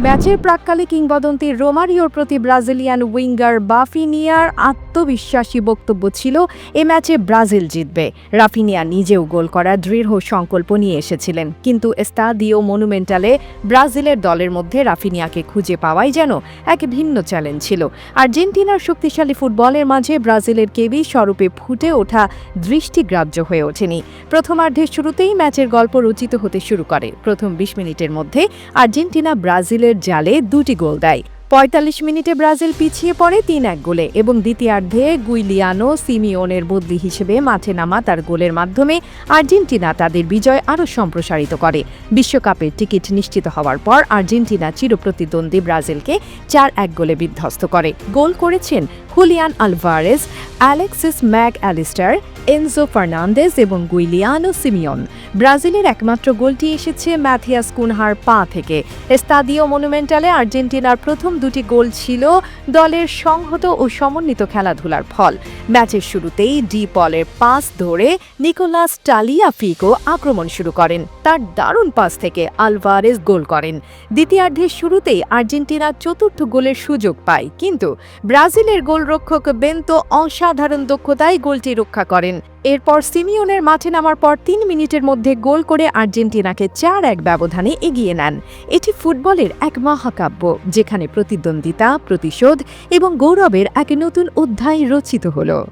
ম্যাচের প্রাককালে কিংবদন্তি রোমারিওর প্রতি ব্রাজিলিয়ান উইঙ্গার বাফিনিয়ার আত্মবিশ্বাসী বক্তব্য ছিল, এ ম্যাচে ব্রাজিল জিতবে। রাফিনিয়া নিজেও গোল করার দৃঢ় সংকল্প নিয়ে এসেছিলেন। কিন্তু এস্তাদিও মনুমেন্টালে ব্রাজিলের দলের মধ্যে রাফিনিয়াকে খুঁজে পাওয়াই যেন এক ভিন্ন চ্যালেঞ্জ ছিল। আর্জেন্টিনার শক্তিশালী ফুটবলের মাঝে ব্রাজিলের কেবি স্বরূপে ফুটে ওঠা দৃষ্টিগ্রাহ্য হয়ে ওঠেনি। প্রথমার্ধের শুরুতেই ম্যাচের গল্প রচিত হতে শুরু করে। প্রথম বিশ মিনিটের মধ্যে আর্জেন্টিনা ব্রাজিলের জালে দুটি গোল দেয়। পঁয়তাল্লিশ মিনিটে ব্রাজিল পিছিয়ে পড়ে তিন এক গোলে এবং দ্বিতীয়ার্ধে গুইলিয়ানো সিমিওনের বদলি হিসেবে মাঠে নামা তার গোলের মাধ্যমে আর্জেন্টিনা তাদের বিজয় আরও সম্প্রসারিত করে। বিশ্বকাপের টিকিট নিশ্চিত হওয়ার পর আর্জেন্টিনা চিরপ্রতিদ্বন্দ্বী ব্রাজিলকে চার এক গোলে বিধ্বস্ত করে। গোল করেছেন Julian Alvarez Alexis Mac Allister Enzo Fernandez এবং গুইলিয়ানো সিমিয়ন। ব্রাজিলের একমাত্র গোলটি এসেছে ম্যাথিয়াস কুনহার পা থেকে। এস্তাদিও মনুমেন্টালে আর্জেন্টিনার প্রথম দুটি গোল ছিল দলের সংহত ও সমন্বিত খেলাধুলার ফল। ম্যাচের শুরুতেই ডি পলের পাস ধরে নিকোলাস টালিয়াফিকো আক্রমণ শুরু করেন। তার দারুণ পাস থেকে আলভারেজ গোল করেন। দ্বিতীয়ার্ধের শুরুতেই আর্জেন্টিনা চতুর্থ গোলের সুযোগ পায়। কিন্তু ব্রাজিলের গোলরক্ষক বেন্তো অসাধারণ দক্ষতায় গোলটি রক্ষা করেন। এরপর সিমিওনের মাঠে নামার পর তিন মিনিটের মধ্যে গোল করে আর্জেন্টিনাকে চার এক ব্যবধানে এগিয়ে নেন। এটি ফুটবলের এক মহাকাব্য, যেখানে প্রতিদ্বন্দ্বিতা, প্রতিশোধ এবং গৌরবের এক নতুন অধ্যায় রচিত হল।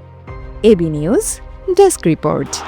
AB news, desk report.